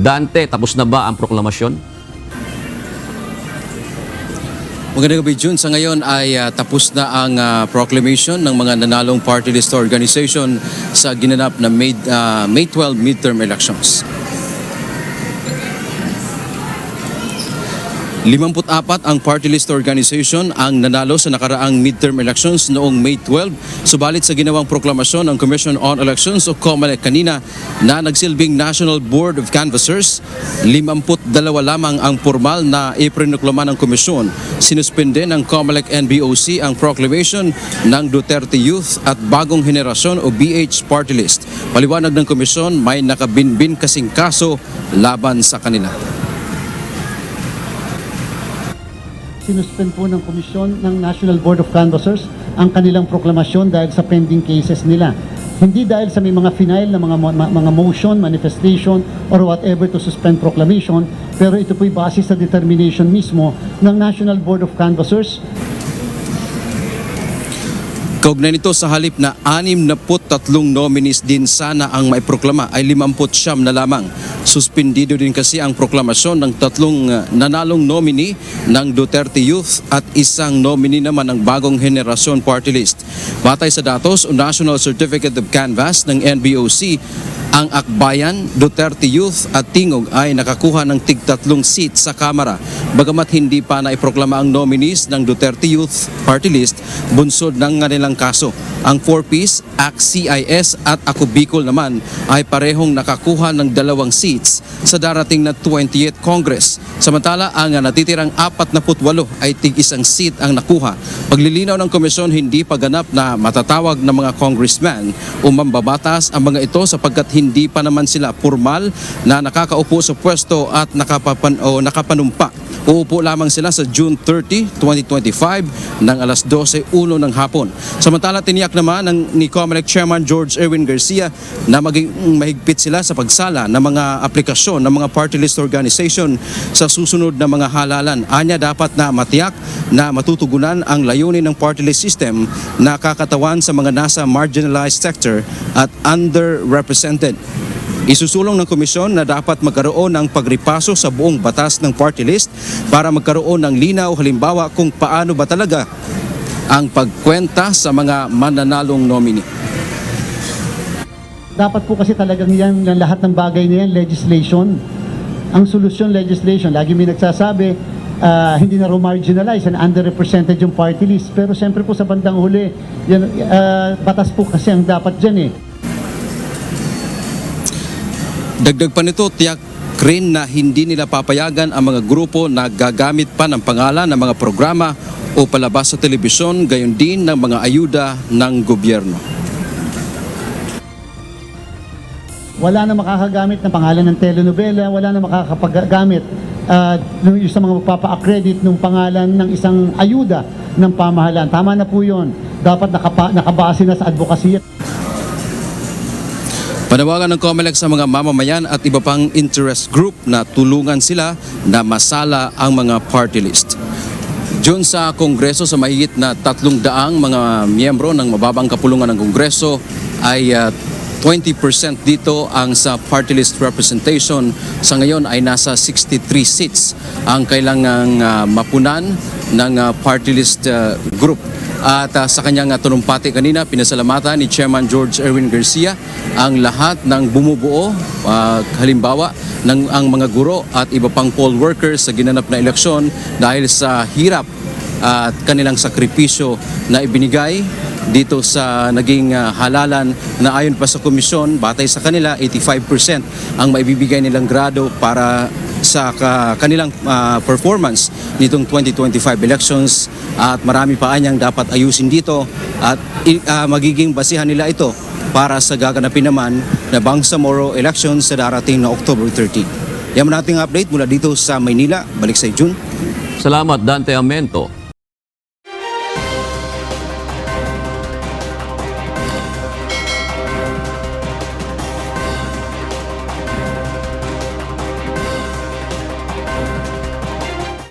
Dante, tapos na ba ang proklamasyon? Magandang gabi, June. Sa ngayon ay ah, tapos na ang ah, proclamation ng mga nanalong party list organization sa ginanap na May, ah, May 12 midterm elections. 54 ang party list organization ang nanalo sa nakaraang midterm elections noong May 12. Subalit sa ginawang proklamasyon ng Commission on Elections o COMELEC kanina na nagsilbing National Board of Canvassers, 52 lamang ang formal na iprinoklama ng komisyon. Sinuspende ng COMELEC NBOC ang proclamation ng Duterte Youth at Bagong Henerasyon o BH Party List. Paliwanag ng komisyon may nakabinbin kasing kaso laban sa kanila. Sinuspend po ng komisyon ng National Board of Canvassers ang kanilang proklamasyon dahil sa pending cases nila. Hindi dahil sa may mga final na mga, mga motion, manifestation, or whatever to suspend proclamation, pero ito po'y base sa determination mismo ng National Board of Canvassers Kaugnay nito sa halip na 63 nominees din sana ang maiproklama ay 59 na lamang. Suspendido din kasi ang proklamasyon ng tatlong uh, nanalong nominee ng Duterte Youth at isang nominee naman ng Bagong Henerasyon Party List. Batay sa datos o National Certificate of Canvass ng NBOC, ang Akbayan, Duterte Youth at Tingog ay nakakuha ng tigtatlong seat sa Kamara. Bagamat hindi pa naiproklama ang nominees ng Duterte Youth Party List, bunsod ng kanilang kaso. Ang 4-piece, ACT-CIS at Ako Bicol naman ay parehong nakakuha ng dalawang seats sa darating na 28th Congress. Samantala, ang natitirang 48 ay tig isang seat ang nakuha. Paglilinaw ng komisyon, hindi pa ganap na matatawag ng mga congressman o mambabatas ang mga ito sapagkat hindi pa naman sila formal na nakakaupo sa pwesto at nakapapan, o nakapanumpa. Uupo lamang sila sa June 30, 2025 ng alas 12.01 ng hapon. Samantala tiniyak naman ng ni COMELEC Chairman George Erwin Garcia na maging mahigpit sila sa pagsala ng mga aplikasyon ng mga party list organization sa susunod na mga halalan. Anya dapat na matiyak na matutugunan ang layunin ng party list system na kakatawan sa mga nasa marginalized sector at underrepresented. Isusulong ng komisyon na dapat magkaroon ng pagripaso sa buong batas ng party list para magkaroon ng linaw halimbawa kung paano ba talaga ang pagkwenta sa mga mananalong nominee. Dapat po kasi talagang yan, yan lahat ng bagay na yan, legislation. Ang solusyon, legislation. Lagi may nagsasabi, ah, hindi na marginalize and underrepresented yung party list. Pero siyempre po sa bandang huli, yan, ah, batas po kasi ang dapat dyan eh. Dagdag pa nito, tiyak rin na hindi nila papayagan ang mga grupo na gagamit pa ng pangalan ng mga programa o palabas sa telebisyon, gayon din ng mga ayuda ng gobyerno. Wala na makakagamit ng pangalan ng telenovela, wala na makakapaggamit ah, nung yung sa mga magpapa-accredit ng pangalan ng isang ayuda ng pamahalaan. Tama na po yun. Dapat nakapa, nakabase na sa advokasya. Panawagan ng COMELEC sa mga mamamayan at iba pang interest group na tulungan sila na masala ang mga party list. Diyon sa Kongreso sa mahigit na tatlong daang mga miyembro ng mababang kapulungan ng Kongreso ay ah, 20% dito ang sa party list representation. Sa ngayon ay nasa 63 seats ang kailangang ah, mapunan ng ah, party list ah, group. At ah, sa kanyang uh, kanina, pinasalamatan ni Chairman George Erwin Garcia ang lahat ng bumubuo, ah, halimbawa, ng ang mga guro at iba pang poll workers sa ginanap na eleksyon dahil sa hirap at kanilang sakripisyo na ibinigay dito sa naging ah, halalan na ayon pa sa komisyon, batay sa kanila, 85% ang maibibigay nilang grado para sa ka- kanilang ah, performance nitong 2025 elections at marami pa anyang dapat ayusin dito at ah, magiging basihan nila ito para sa gaganapin naman na Bangsamoro elections sa darating na October 13. Yan mo nating update mula dito sa Maynila. Balik sa June. Salamat, Dante Amento.